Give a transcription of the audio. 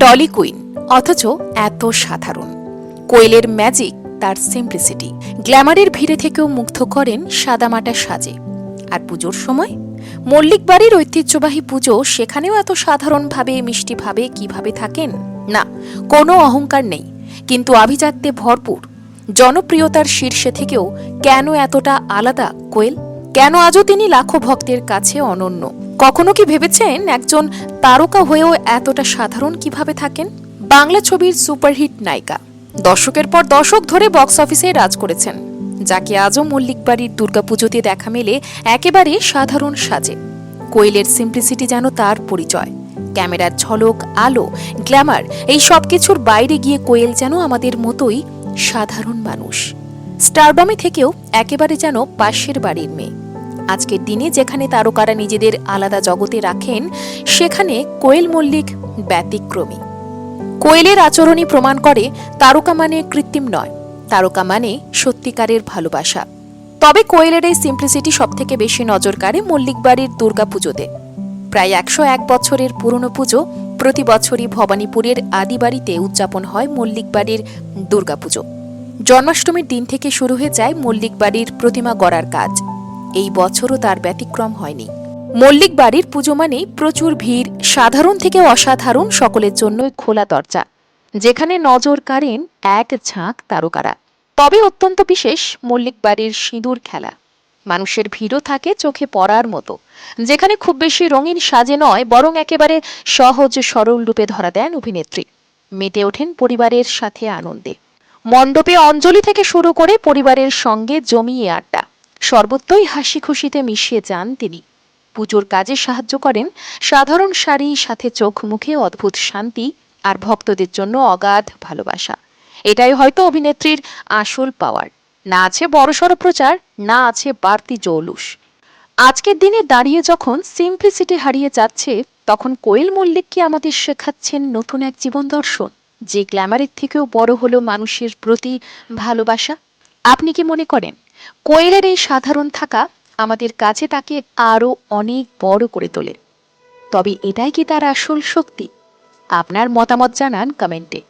Trolley queen, অথচ এত সাধারণ। কোয়েলের ম্যাজিক তার সিম্পলিসিটি। গ্ল্যামারের ভিড়ে থেকেও মুগ্ধ করেন সাদামাটা সাজে। আর পুজোর সময়? মল্লিক বাড়ির ঐতিহ্যবাহী পুজো সেখানেও এত সাধারণভাবে, মিষ্টিভাবে কীভাবে থাকেন? না, কোনো অহংকার নেই। কিন্তু আভিজাত্যে ভরপুর। জনপ্রিয়তার শীর্ষে থেকেও কেন এতটা আলাদা কোয়েল? কেন আজও তিনি লাখো ভক্তের কাছে অনন্য? কখনো কি ভেবেছেন একজন তারকা হয়েও এতটা সাধারণ কীভাবে থাকেন? বাংলা ছবির সুপারহিট নায়িকা। দশকের পর দশক ধরে বক্স অফিসে রাজ করেছেন। যাকে আজও মল্লিক বাড়ির দুর্গাপুজোতে দেখা মেলে একেবারে সাধারণ সাজে। কোয়েলের সিম্পলিসিটি যেন তার পরিচয়। ক্যামেরার ঝলক, আলো, গ্ল্যামার, এই সব কিছুর বাইরে গিয়ে কোয়েল যেন আমাদের মতোই সাধারণ মানুষ। স্টারডমে থেকেও একেবারে যেন পাশের বাড়ির মেয়ে। আজকের দিনে যেখানে তারকারা নিজেদের আলাদা জগতে রাখেন, সেখানে কোয়েল মল্লিক ব্যতিক্রমী। কোয়েলের আচরণই প্রমাণ করে তারকা মানে কৃত্রিম নয়। তারকা মানে সত্যিকারের ভালোবাসা। তবে কোয়েলের এই সিম্পলিসিটি সবথেকে বেশি নজর কাড়ে মল্লিক বাড়ির দুর্গাপুজোতে। প্রায় একশো এক বছরের পুরনো পুজো প্রতি বছরই ভবানীপুরের আদিবাড়িতে উদযাপন হয় মল্লিক বাড়ির দুর্গাপুজো। জন্মাষ্টমীর দিন থেকে শুরু হয়ে যায় মল্লিক বাড়ির প্রতিমা গড়ার কাজ। এই বছরও তার ব্যতিক্রম হয়নি। মল্লিক বাড়ির পুজো মানেই প্রচুর ভিড়, সাধারণ থেকে অসাধারণ, সকলের জন্যই খোলা দরজা। যেখানে নজর কাড়েন এক ঝাঁক তারকারা। তবে অত্যন্ত বিশেষ মল্লিক বাড়ির সিঁদুর খেলা। মানুষের ভিড়ও থাকে চোখে পড়ার মতো। যেখানে খুব বেশি রঙিন সাজে নয়, বরং একেবারে সহজ সরল রূপে ধরা দেন অভিনেত্রী। মেতে ওঠেন পরিবারের সাথে আনন্দে। মণ্ডপে অঞ্জলি থেকে শুরু করে পরিবারের সঙ্গে জমিয়ে আড্ডা। সর্বত্রই হাসি খুশিতে মিশিয়ে যান তিনি। পুজোর কাজে সাহায্য করেন সাধারণ শাড়ি, সাথে চোখ মুখে অদ্ভুত শান্তি আর ভক্তদের জন্য অগাধ ভালোবাসা। এটাই হয়তো অভিনেত্রীর আসল পাওয়ার। না আছে বড়সড় প্রচার, না আছে বাড়তি জৌলুস। আজকের দিনে দাঁড়িয়ে যখন সিম্পলিসিটি হারিয়ে যাচ্ছে, তখন কোয়েল মল্লিক কি আমাদের শেখাচ্ছেন নতুন এক জীবন দর্শন, যে গ্ল্যামারের থেকেও বড় হলো মানুষের প্রতি ভালোবাসা? আপনি কি মনে করেন? কোয়েলের এই সাধারণ থাকা আমাদের কাছে তাকে আরও অনেক বড় করে তোলে। তবে এটাই কি তার আসল শক্তি? আপনার মতামত জানান কমেন্টে।